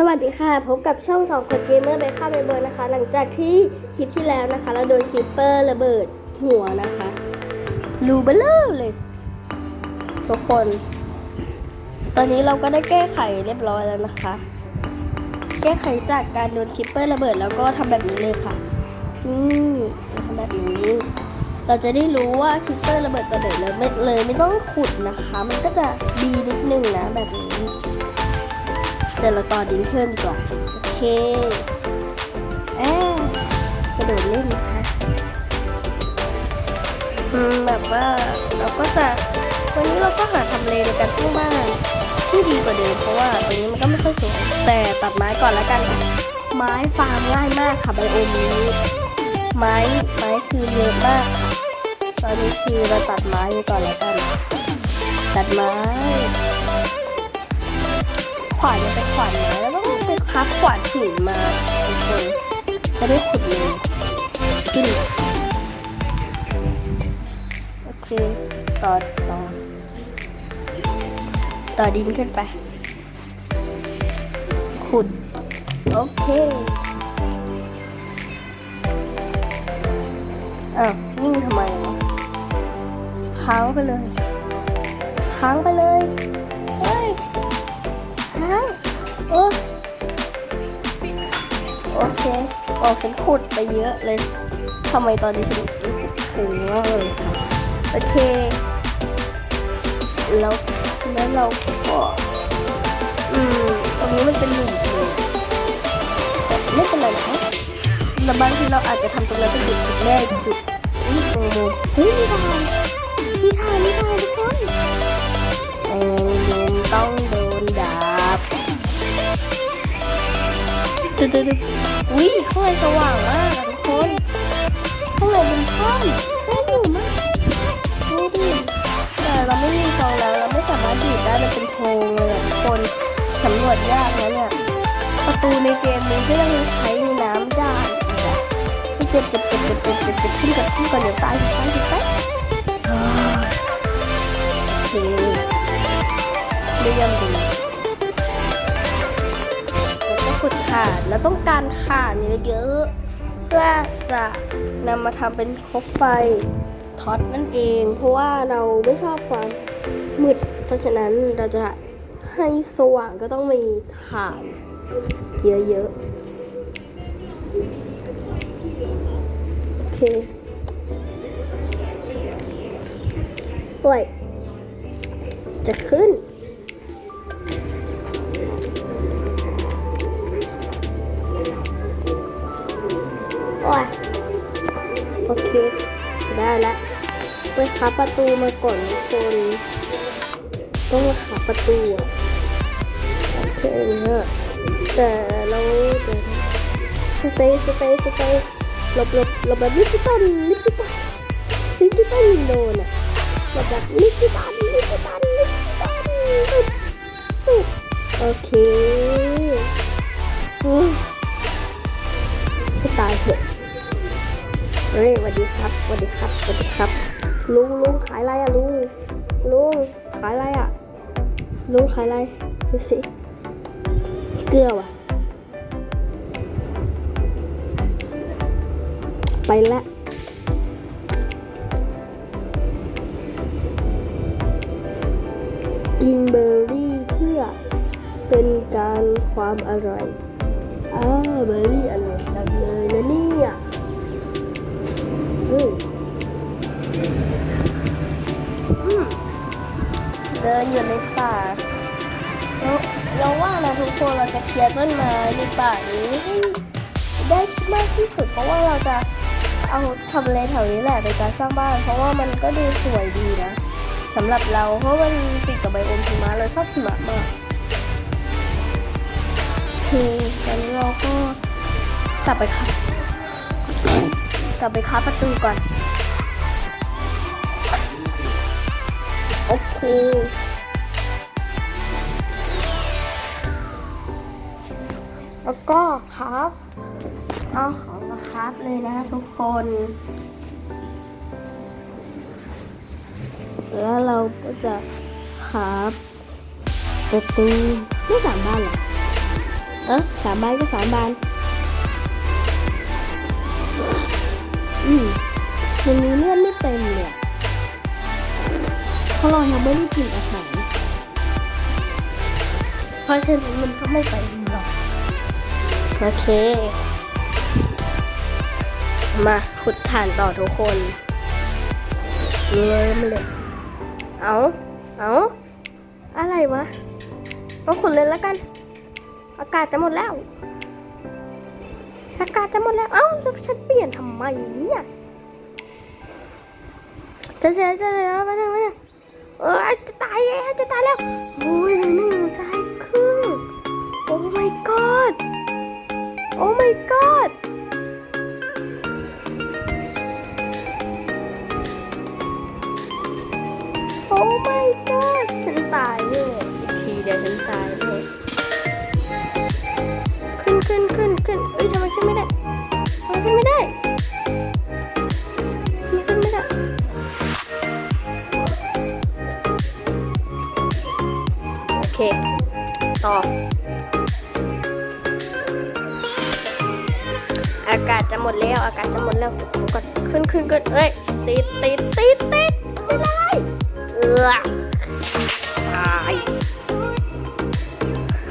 สวัสดีค่ะ พบกับช่องสองคนเกมเมอร์เบค่าเบเบิร์นะคะ หลังจากที่คลิปที่แล้วนะคะเราโดนคิปเปอร์ระเบิดหัวนะคะรูเบลเลอร์เลย ทุกคน ตอนนี้เราก็ได้แก้ไขเรียบร้อยแล้วนะคะ แก้ไขจากการโดนคิปเปอร์ระเบิดแล้วก็ทำแบบนี้เลยค่ะนี่ทำแบบนี้ เราจะได้รู้ว่าคิปเปอร์ระเบิดตัวไหนเลยไม่เลยไม่ต้องขุดนะคะ มันก็จะดีนิดนึงนะแบบนี้ เดี๋ยวเราต่อดินเพิ่มดีกว่าโอเคเอ๊กระโดดเล่นนะคะอืมแบบว่าเราก็จะวันนี้เราก็หาทำเลในการสร้างบ้านที่ดีกว่าเดิมเพราะว่าตรงนี้มันก็ไม่ค่อยสวยแต่ตัดไม้ก่อนแล้วกัน ไม้ฟาร์มง่ายมากค่ะไบโอมนี้ไม้ไม้คือเยอะมากค่ะตอนนี้คือเราตัดไม้ก่อนแล้วกัน ตัดไม้ ขวานจะเป็นขวานไม้แล้วต้องเป็นคับขวานหินมาทุกคนจะได้ขุดเลยกินโอเคต่อต่อต่อดินขึ้นไป ขุด โอเคอ้าวนิ่งทำไมวะค้างไปเลย ค้างไปเลย โอ้โอเคออกฉันขุดไปเยอะเลยทำไมตอนนี้ฉันรู้สึกถึงมากเลยค่ะโอเค แล้วแล้วเราก็อืมตรงนี้มันเป็นหลุมเลยแต่ไม่เป็นไรนะแต่บางทีเราอาจจะทำตรงนั้นเป็นจุดจุดแรกจุดอุ้โมโมเฮ้ยนี่ทานนี่ทานนี่ทานทุกคน ตึ๊ดตึ๊ดตึ๊ดอุ้ยข้างในสว่างมากทุกคนข้างในเป็นถ้ำน่าอยู่มากดูดิแต่เราไม่มีฟองแล้วเราไม่สามารถดีดได้มันเป็นโพรงเลยทุกคนสำรวจยากนะเนี่ยประตูในเกมนี้ก็ยังใช้น้ำได้อีกเจ็บเจ็บเจ็บเจ็บเจ็บเจ็บเจ็บขึ้นกับขึ้นก่อนเดี๋ยวตายเดี๋ยวตายเดี๋ยวตายโอเคเรียมดีแล้วก็ ขุดถ่านแล้วต้องการถ่านเยอะๆเพื่อจะนำมาทำเป็นคบไฟท็อตนั่นเอง เพราะว่าเราไม่ชอบความมืด เพราะฉะนั้นเราจะให้สว่างก็ต้องมีถ่านเยอะๆ โอเคโอ้ยจะขึ้น โอ้ยโอเค ได้แล้วไปขับประตูมาก่อนทุกคนต้องขับประตูโอเคเนอะแต่เราเดี๋ยวนสเตย์สเตย์สเตย์หลบหลบหลบแบบลิปสตันลิปสตันลิปสตันโดนอะหลบแบบลิปสตันลิปสตันลิปสตันตุบตุบโอเคอืมให้ตายเถอะ เฮ้ยสวัสดีครับสวัสดีครับสวัสดีครับ ลุงลุงขายอะไรอะลุงลุงขายอะไรอะลุงขายอะไรดูสิเกลือว่ะ ไปละกินเบอร์รี่เพื่อเป็นการความอร่อยอ้าเบอร์รี่อร่อยจังเลยนะนี่ เดินอยู่ในป่าเราเราว่านะทุกคนเราจะเคลียร์ต้นไม้ในป่านี้ได้มากที่สุดเพราะว่าเราจะเอาทำเลแถวนี้แหละในการสร้างบ้าน เพราะว่ามันก็ดูสวยดีนะสำหรับเราเพราะมันติดกับไบโอมหิมะเราชอบหิมะมากโอเคตอนนี้เราก็กลับไปค่ะ กลับไปค้าประตูก่อน โอเคแล้วก็ครับ เอาของมาครับเลยนะทุกคนแล้วเราก็จะครับประตูไม่สามบ้านเหรอเออสามบานก็สามบาน อืมวันนี้เลือดไม่เต็มเลยเพราะเรายังไม่ได้กินอาหารเพราะฉะนั้นมันก็ไม่ไปหรอกโอเค มาขุดถ่านต่อทุกคนเลยมาเลย เอาเอาอะไรวะ เอาขุดเลยแล้วกัน อากาศจะหมดแล้ว อากาศจะหมดแล้ว เอ้าฉันเปลี่ยนทำไมเนี่ยจะเสียจะเสียมาหนึ่งมาหนึ่งเออจะตายแล้วจะตายแล้วโอ้ยหนึ่งใจครึ่งโอ้ my god โอ้ my god หมดแล้วอากาศจะหมดแล้วเดี๋ยวก่อนขึ้นขึ้นขึ้นเอ้ยติดติดติดติดไม่ได้เออตาย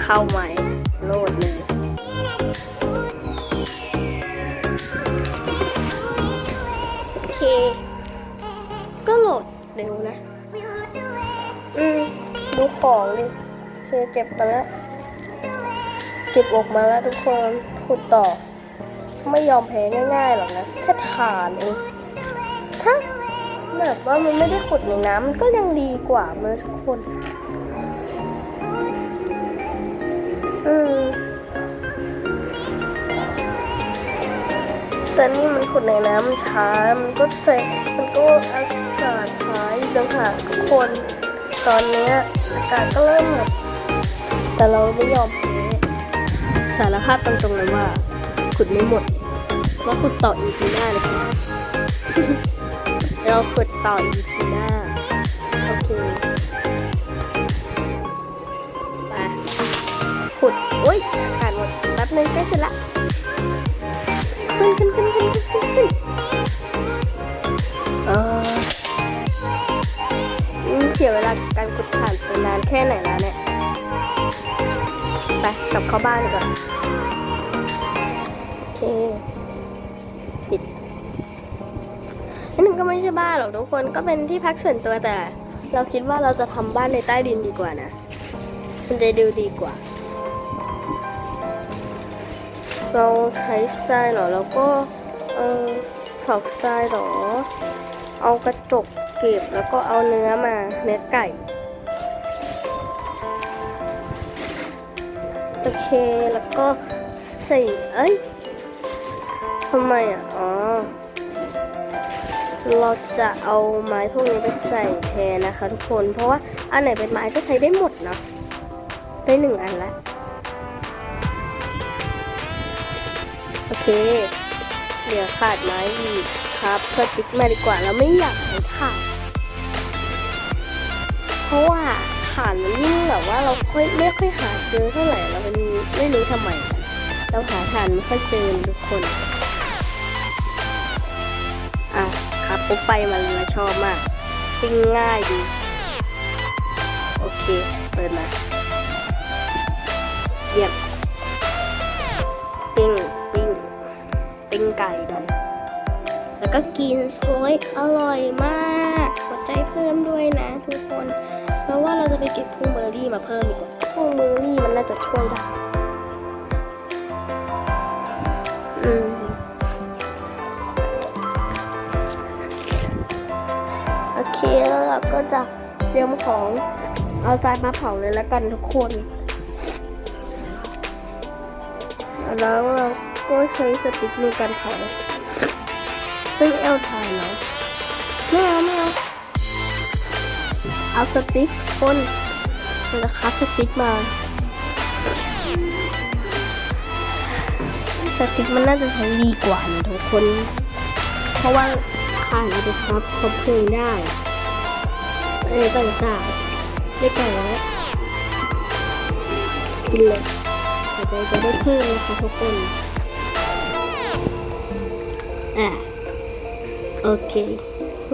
เข้าใหม่โลดเลยโอเค ก็โหลดเร็วนะ อืมดูของดิโอเคเก็บมาแล้ว เก็บออกมาแล้วทุกคนขุดต่อ ไม่ยอมแพ้ง่ายๆหรอกนะแค่ฐานเองถ้าแบบว่ามันไม่ได้ขุดในน้ำมันก็ยังดีกว่าเลยทุกคนอืมแต่นี่มันขุดในน้ำมันช้ามันก็ใจมันก็อากาศช้าอีกต่างหากทุกคน ตอนเนี้ยอากาศก็เริ่มแบบแต่เราไม่ยอมแพ้สารภาพตรงๆเลยว่าขุดไม่หมด ว่าขุดต่ออีพีหน้าเลยค่ะเราขุดต่ออีพีหน้า โอเคไปขุดอุ้ยอากาศหมดแป๊บนึงใกล้เสร็จละขึ้นขึ้นขึ้นขึ้นขึ้นขึ้นเออเสียเวลาการขุดถ่านไปนานแค่ไหนแล้วเนี่ย ไปกลับเข้าบ้านดีกว่า ก็ไม่ใช่บ้านหรอกทุกคนก็เป็นที่พักส่วนตัวแต่ เราคิดว่าเราจะทำบ้านในใต้ดินดีกว่านะ มันจะดูดีกว่า เราใช้ทรายเหรอแล้วก็เออเผาทรายเหรอ เอากระจกเก็บแล้วก็เอาเนื้อมาเนื้อไก่โอเคแล้วก็ใส่เอ้ยทำไมอะอ๋อ เราจะเอาไม้พวกนี้ไปใส่แทนนะคะ ทุกคน เพราะว่าอันไหนเป็นไม้ก็ใช้ได้หมดเนาะ ได้หนึ่งอันละ โอเค เดี๋ยวขาดไม้อีกครับสติ๊กมาดีกว่า เราไม่อยากใช้ถ่านเพราะว่าถ่านมันยิ่งแบบว่าเราค่อยไม่ค่อยหาเจอเท่าไหร่ เราไม่รู้ทำไม เราหาถ่านไม่ค่อยเจอทุกคน รับปุ๊บไฟมันเราชอบมากปิ้งง่ายดี โอเค เปิดมาเยี่ยมปิ้งปิ้งปิ้งไก่กัน แล้วก็กินซอยอร่อยมากหัวใจเพิ่มด้วยนะทุกคน เพราะว่าเราจะไปเก็บพุ่งเบอร์รี่มาเพิ่มดีกว่าพุ่งเบอร์รี่มันน่าจะช่วยได้ อืม แล้วเราก็จะเตรียมของเอาทรายมาเผาเลยแล้วกันทุกคน แล้วเราก็ใช้สติ๊กในการเผาซึ่งเอลทายเนาะไม่เอาไม่เอาเอาสติ๊กคนเราจะคัดสติ๊กมาสติ๊กมันน่าจะใช้ดีกว่านะทุกคน เพราะว่าถ่านเราจะครับครบเพลิงได้ เออต่างๆได้ไก่แล้วกินเลยโอเคใจจะได้เพิ่มนะคะทุกคนอะโอเค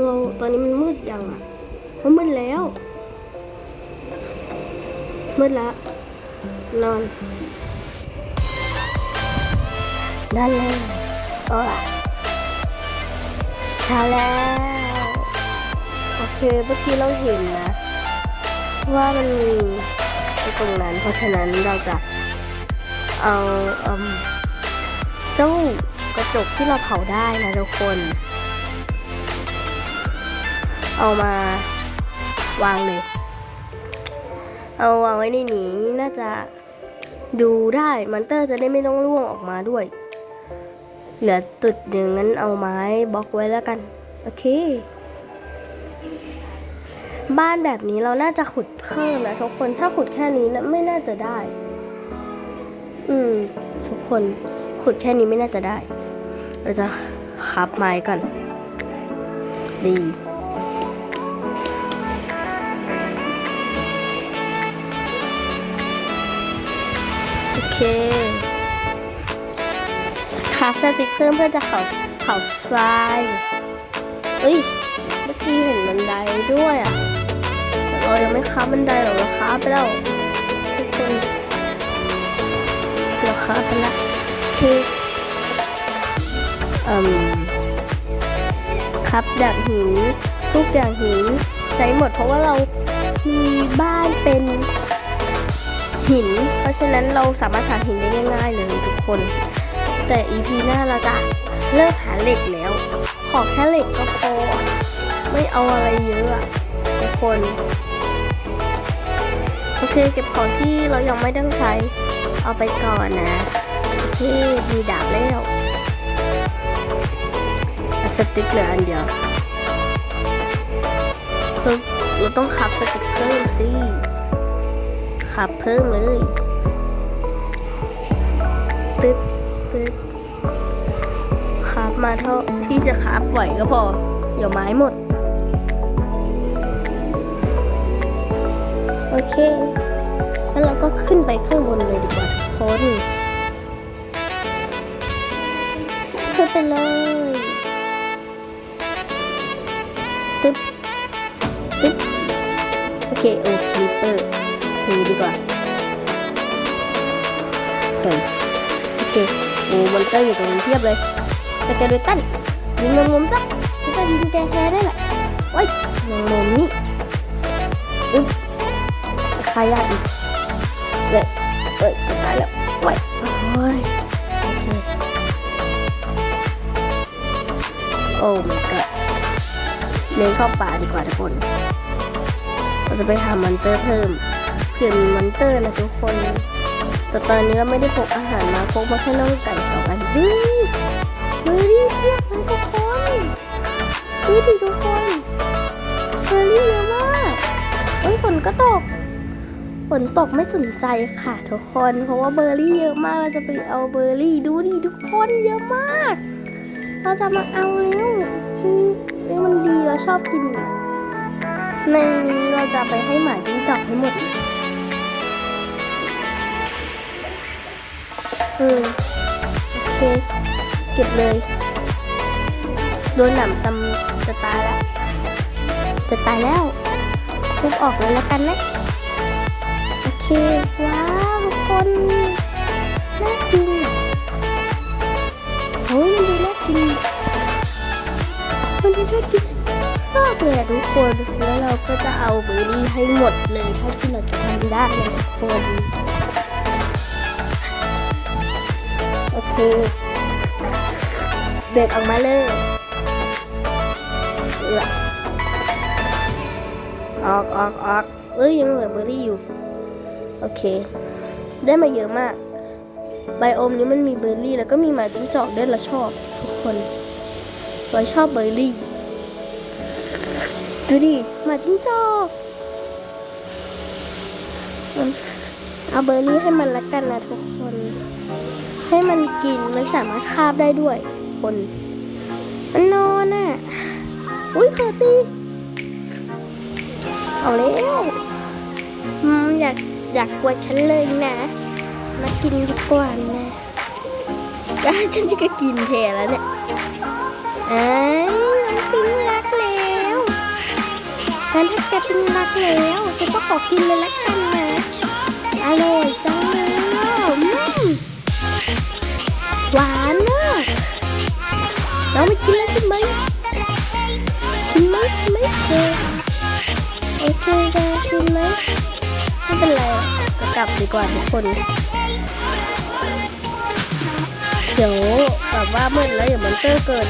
เราตอนนี้มันมืดยังอะมันมืดแล้ว มืดละนอนได้เลยโอ้ล่ะเช้าแล้ว โอเคเมื่อกี้เราเห็นนะ ว่ามันมีตรงนั้น เพราะฉะนั้นเราจะเอาเอิ่มเจ้ากระจกที่เราเผาได้นะทุกคน เอามาวางเลย เอาวางไว้ในนี้น่าจะดูได้มันเตอร์จะได้ไม่ต้องร่วงออกมาด้วย เหลือจุดหนึ่งงั้นเอาไม้บล็อกไว้แล้วกัน โอเค บ้านแบบนี้เราน่าจะขุดเพิ่มนะทุกคนถ้าขุดแค่นี้นะไม่น่าจะได้ อืม ทุกคนขุดแค่นี้ไม่น่าจะได้ เราจะคับไม้ก่อน ดีโอเคคาสติกเกอร์เพื่อจะเขาเขาทรายเอ้ยเมื่อกี้เห็นบันไดด้วยอะ เรายังไม่ค้าบันไดหรอกเราค้าไปแล้วทุกคนเราค้าไปแล้วคืออืมครับด่างหินทุกอย่างหินใช้หมดเพราะว่าเรามีบ้านเป็นหิน เพราะฉะนั้นเราสามารถหาหินได้ง่ายๆเลยทุกคน แต่ EP หน้าเราจะเลิกหาเหล็กแล้ว ขอแค่เหล็กก็พอไม่เอาอะไรเยอะอะทุกคน โอเคเก็บของที่เรายังไม่ต้องใช้ เอาไปก่อนนะโอเคมีดาบแล้วสติ๊กเหลืออันเดียวเราเราต้องขับสติ๊กเกอร์สิขับเพิ่มเลยตึ๊ดตึ๊ดขับมาเท่าที่จะขับไหวก็พอเดี๋ยวไม้หมด อเค แล้วเราก็ขึ้นไปข้างบนเลยดีกว่าทุกคนขึ้นไปเลยตึ๊บตึ๊บโอเคโอเคเปิดนี่ดีกว่าเปิดโอเคโอ้มอนเตอร์อยู่ตรงนี้เพียบเลยสเกเลตันยิงงมๆจ้ะแล้วก็ยิงแกแค่ได้แหละไว้ยงงๆนี่อึ๊บ ใครได้อีกเอ้ยเอ้ยตายแล้วไว้ยโอ้ยโอ้ my god เดินเข้าป่าดีกว่าทุกคน เราจะไปหามอนเตอร์เพิ่มเผื่อมีมอนเตอร์นะทุกคน แต่ตอนนี้เราไม่ได้พกอาหารมาพกมาแค่น่องไก่สองอันเฮ้ยเฮ้ยเพียบเลยทุกคนดูดิทุกคนเฮอรี่เยอะมากเฮ้ยฝนก็ตก ฝนตกไม่สนใจค่ะทุกคน เพราะว่าเบอร์รี่เยอะมากเราจะไปเอาเบอร์รี่ดูดิทุกคนเยอะมาก เราจะมาเอาแล้วมนี่มันดีเราชอบกินในนี้เราจะไปให้หมาจิ้งจอกให้งหมดเลยอืมโอเคเก็บเลยโดนหนำตำจะตายแล้ว จะตายแล้วทุบออกเลยแล้วกันนะ โอเคว้าวคนน่ากินอะโอ้ยมันดูน่ากินมันดูน่ากินมากเลยอะทุกคนแล้วเราก็จะเอาเบอร์รี่ให้หมดเลยเท่าที่เราจะทำได้เลยทุกคนโอเคเด็ดออกมาเลยเอือออกออกออกเอ้ยยังเหลือเบอร์รี่อยู่ โอเค ได้มาเยอะมาก ไบโอมนี้มันมีเบอร์รี่ แล้วก็มีหมาจิ้งจอกด้วยเราชอบทุกคนเราชอบเบอร์รี่ ดูดิหมาจิ้งจอกเอาเบอร์รี่ให้มันละกันนะทุกคน ให้มันกินมันสามารถคาบได้ด้วยคนมันนอนอะ อุ้ยเผลอตีเอาแล้วอืมอยาก อยากกลัวฉันเลยนะ มากินดีกว่านะอะฉันจะก็กินแทนแล้วเนี่ยไอ้ยน้องปิงรักแล้วงั้นถ้าแกปิงรักแล้วฉันก็ขอกินเลยละกันนะอร่อยจังเลยอืมหวานอะน้องไม่กินแล้วใช่ไหม กลับดีกว่าทุกคน เดี๋ยวแบบว่ามืดแล้วอย่ามันเตอร์เกิน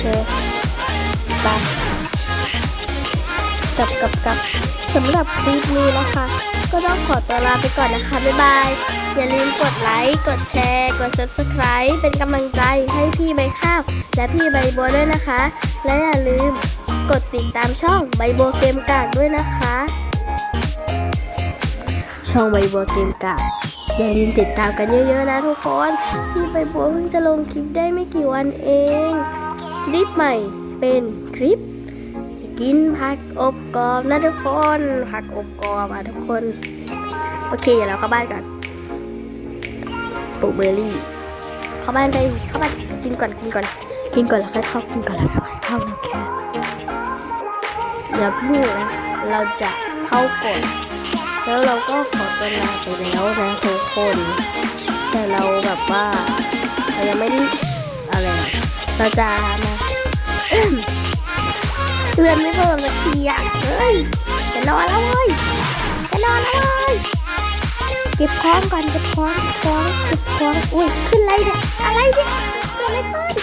เดี๋ยวไปกลับกลับกลับสำหรับคลิปนี้นะคะ ก็ต้องขอตัวลาไปก่อนนะคะ บ๊ายบาย อย่าลืมกดไลค์ กดแชร์ กด subscribe เป็นกำลังใจให้พี่ใบข้าวและพี่ใบบัวด้วยนะคะ และอย่าลืมกดติดตามช่องใบบัวเกมกากด้วยนะคะ ช่องใบบัวเกมกากอย่าลืมติดตามกันเยอะๆนะทุกคนพี่ใบบัวเพิ่งจะลงคลิปได้ไม่กี่วันเอง คลิปใหม่เป็นคลิป กินผักอบกรอบนะทุกคนผักอบกรอบอะทุกคน โอเคเดี๋ยวเราเข้าบ้านกันปลูกเบอร์รี่ เข้าบ้านไปเข้าบ้านกินก่อนกินก่อน กินก่อนแล้วค่อยเข้ากินก่อนแล้วค่อยเข้านะแค่อย่าพิ่งนะเราจะเข้าก่อน แล้วเราก็ขอตัวลาไปแล้วนะทุกคน แต่เราแบบว่าเรายังไม่ได้อะไรเราจะมาเตือนไม่เพิ่มสักทีอะเฮ้ยจะนอนแล้วเว้ยจะนอนแล้วเว้ยเก็บของก่อนเก็บของเก็บของเก็บของอุ้ยขึ้นอะไรเนี่ยอะไรเนี่ยเกิดอะไรขึ้น